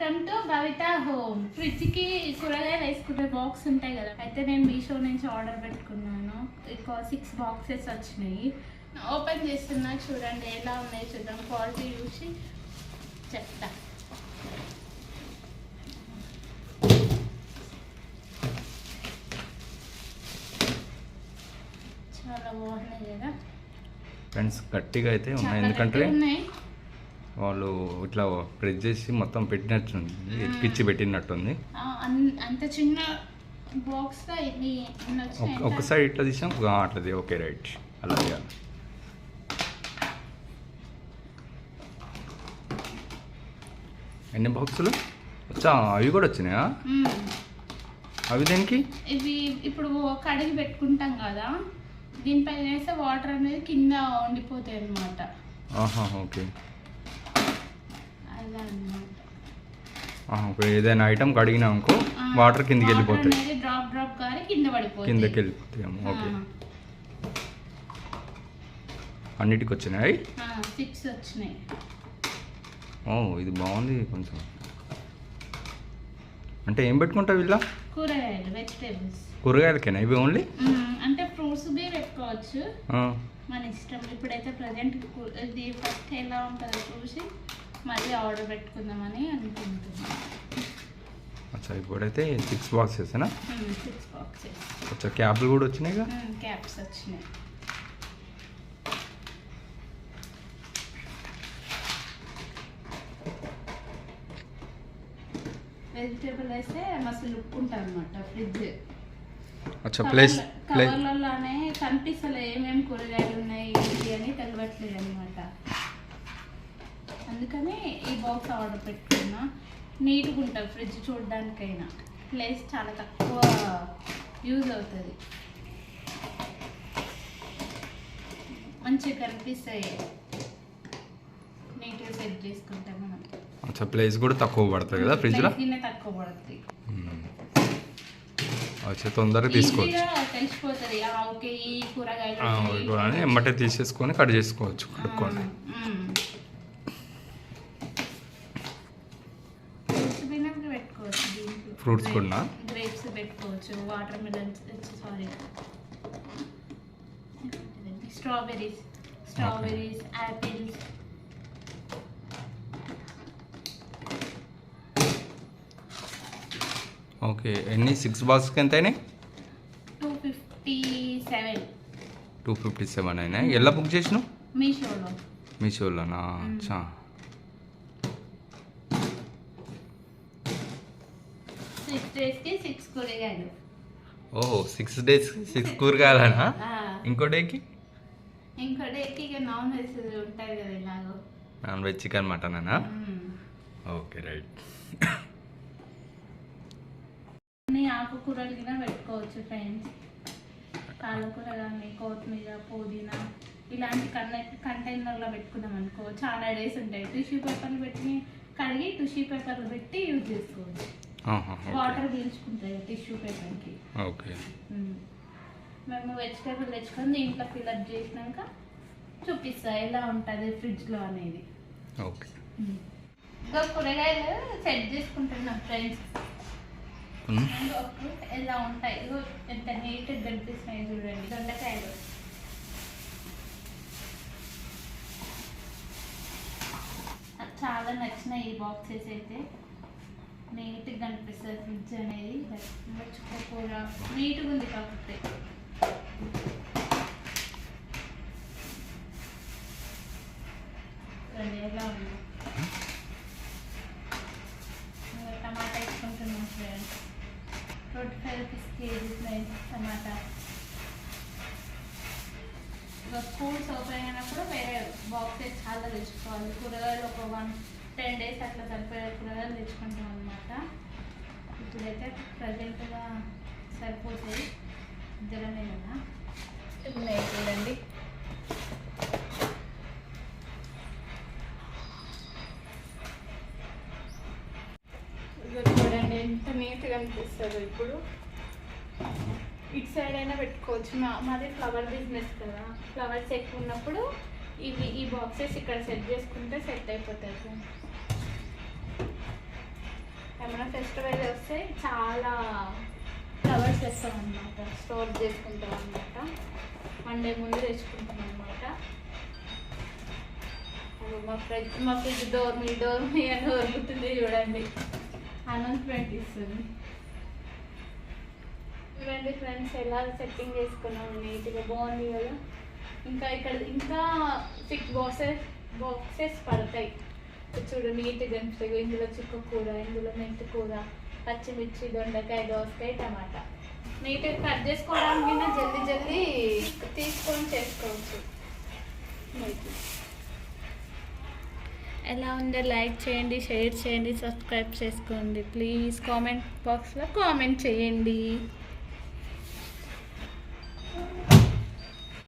Welcome to Bhavitha home. ఫ్రిడ్జ్కి కూరగాయలు వేసుకునే box ఉంటాయి కదా. అయితే నేను మీషో నుంచి ఆర్డర్ పెట్టుకున్నాను. ఇంకో సిక్స్ బాక్సెస్ వచ్చినాయి. ఓపెన్ చేస్తున్నా. చూడండి ఎలా ఉన్నాయి చూద్దాం. క్వాలిటీ చూసి చెప్తా. చాలా బాగున్నాయి కదా. ఫ్రెండ్స్ గట్టిగా అయితే ఉన్నాయి. ఎందుకంటే ఉన్నాయి. వాళ్ళు ఇట్లా ప్రెస్ చేసి మొత్తం పెట్టినట్టుంది ఎక్కిచ్చి పెట్టినట్టుంది. అంత చిన్న బాక్స్లో ఇన్ని ఇన్ని ఒక- వచ్చినాయి ఒక సైడ్ ఇట్లా తీసాం అట్లది ఓకే రైట్ అలా చేయాలి ఎన్ని బాక్సులు వచ్చా అవి కూడా వచ్చినాయా. అవి దేనికి? ఇవి ఇప్పుడు కడిగి పెట్టుకుంటాం కదా దీనిపైన వేస్తే వాటర్ అనేది కింద ఉండిపోతాయి అన్నమాట ఆహా ఓకే. ఇప్పుడు ఏదైనా ఐటమ్ కడిగినా అనుకో వాటర్ కిందికి వెళ్ళిపోతాయి. అనేది డ్రాప్ డ్రాప్ కానీ కింద పడిపోతాయి. కిందకి వెళ్ళిపోతాయేమో ఓకే. అన్నిటికి వచ్చినాయి సిక్స్ వచ్చినాయి. ఓ ఇది బాగుంది కొంచెం. అంటే ఏం పెట్టుకుంటావు ఇలా కూరగాయలు వెజిటేబుల్స్ కూరగాయలకేనా? ఇవి ఓన్లీ అంటే ఫ్రూట్స్ బి పెట్టుకోవచ్చు. మన ఇష్టం. ఇప్పుడైతే ప్రజెంట్ ఇది ఫస్ట్ ఎలా ఉంటుందో చూసి మళ్ళీ ఆర్డర్ పెట్టుకుందామని అనుకుంటున్నాను. అచ్చా ఇప్పుడైతే సిక్స్ బాక్సెస్నా సిక్స్ బాక్సెస్ అచ్చా క్యాప్లు కూడా వచ్చినాయిగా క్యాప్స్ వచ్చినాయి. వెజిటేబుల్ వేస్తే మస్తు లుక్ ఉంటుంది అనమాట ఫ్రిడ్జ్. అచ్చా ప్లేస్ కవర్లలోనే కనిపిస్తలే ఏమేమి కూరగాయలు ఉన్నాయి ఏంటి అని తెలియట్లేదు అనమాట అందుకని ఈ బాక్స్ ఆర్డర్ పెట్టుకున్నా. నీట్గా ఉంటుంది ఫ్రిడ్జ్ చూడడానికైనా. ప్లేస్ చాలా తక్కువ యూజ్ అవుతుంది. మంచిగా కనిపిస్తాయి నీట్గా సెట్ చేసుకుంటాం మనం. అచ్చా ప్లేస్ కూడా తక్కువ పడుతుంది కదా ఫ్రిడ్జ్లో తక్కువ పడుతుంది అచ్చా తొందరగా తీసుకోవచ్చు. తెలిసిపోతుంది. ఓకే ఈ కూరగాయలు ఎమ్మటే తీసేసుకొని కట్ చేసుకోవచ్చు. కడుక్కోండి మ్మ్. ఫ్రూట్స్ బిన్నెలు పెట్టుకోవచ్చు Fruits కూడానా? గ్రేప్స్ పెట్టుకోవచ్చు water melons sorry strawberries strawberries apples okay ఎన్ని? సిక్స్ బాక్స్కి ఎంత అయినాయి two fifty seven two fifty seven అయినాయి. ఎలా బుక్ చేసినావు? మీషోలో మీషోలోనా అచ్చా. సిక్స్ డేస్కి సిక్స్ కూరగాయలు. ఓ సిక్స్ డేస్ సిక్స్ కూరగాయలనా? ఇంకో డేకి? ఇంకో డేకి ఇక నాన్ వెజ్ ఉంటుంది కదా ఇలాగో నాన్ వెజ్ చికెన్ మటనేనా? మ్మ్. Okay right. ఆకుకూరలు కూడా పెట్టుకోవచ్చు ఫ్రెండ్స్. పాలకూర కానీ కొత్తిమీర పుదీనా ఇలాంటి కన్న కంటైనర్లో పెట్టుకున్నాం అనుకో చాలా డేస్ ఉంటాయి. టిష్యూ పేపర్లు పెట్టి కడిగి టిష్యూ పేపర్లు పెట్టి యూజ్ చేసుకోవచ్చు. వాటర్ పీల్చుకుంటాయి టిష్యూ పేపర్కి. ఓకే. మేము. వెజిటేబుల్ తెచ్చుకొని దీంట్లో ఫిల్అప్ చేసినాక చూపిస్తా ఎలా ఉంటుంది ఫ్రిడ్జ్లో అనేది. ఓకే. ఇంకా కూరగాయలు సెట్ చేసుకుంటున్నాం ఫ్రెండ్స్. ఎలా ఉంటాయి? ఎంత నీట్గా కనిపిస్తున్నాయి చూడండి దొండకాయలు. చాలా నచ్చినాయి ఈ బాక్సెస్ అయితే. నీట్గా కనిపిస్తుంది ఫ్రిడ్జ్ అనేది. చుక్కకూర నీట్గా ఉంది కాకపోతే. చూడండి ఉంది. ఇంకా టమాటా వేసుకుంటున్నాం friends. Twenty five rupees KG friends టమాటా. ఇక స్కూల్స్ ఓపెన్ అయినప్పుడు వేరే బాక్సెస్ చాలా తెచ్చుకోవాలి. కూరగాయలు ఒక వన్ టెన్ డేస్ అట్లా సరిపోయే కూరగాయలు తెచ్చుకుంటాం అనమాట ఇప్పుడైతే ప్రజెంట్గా సరిపోతాయి. ఇద్దరమే కదా? ఉన్నాయి చూడండి. చూడండి ఎంత నీట్గా అనిపిస్తుందో ఇప్పుడు. ఇటు సైడ్ అయినా పెట్టుకోవచ్చు. మా మాది ఫ్లవర్ బిజినెస్ కదా. ఫ్లవర్స్ ఎక్కువ ఉన్నప్పుడు ఇవి ఈ బాక్సెస్ ఇక్కడ సెట్ చేసుకుంటే సెట్ అయిపోతాయి. ఏమైనా ఫెస్టివల్ వస్తే చాలా ఫ్లవర్స్ తెస్తాం అనమాట స్టోర్ చేసుకుంటాం అనమాట వన్ డే ముందు తెచ్చుకుంటాం అనమాట మా ఫ్రిడ్జ్ మా ఫ్రిడ్జ్ డోర్ మీ డోర్ మీ అని వరుగుతుంది చూడండి. అనౌన్స్మెంట్ ఇస్తుంది. చూడండి ఫ్రెండ్స్ ఎలా సెట్టింగ్ చేసుకున్నాం నీట్గా బాగుంది కదా. ఇంకా ఇక్కడ ఇంకా సిక్స్ బాక్సెస్ బాక్సెస్ పడతాయి. చూడు నీట్గా అనిపిస్తాయి ఇందులో చుక్క కూర ఇందులో మెంతి కూర పచ్చిమిర్చి దొండకాయ దోసకాయ టమాటా. నీట్గా కట్ చేసుకోవడానికి జల్దీ జల్దీ తీసుకొని చేసుకోవచ్చు. ఎలా ఉందో లైక్ చేయండి షేర్ చేయండి సబ్స్క్రైబ్ చేసుకోండి. ప్లీజ్ కామెంట్ బాక్స్లో కామెంట్ చేయండి.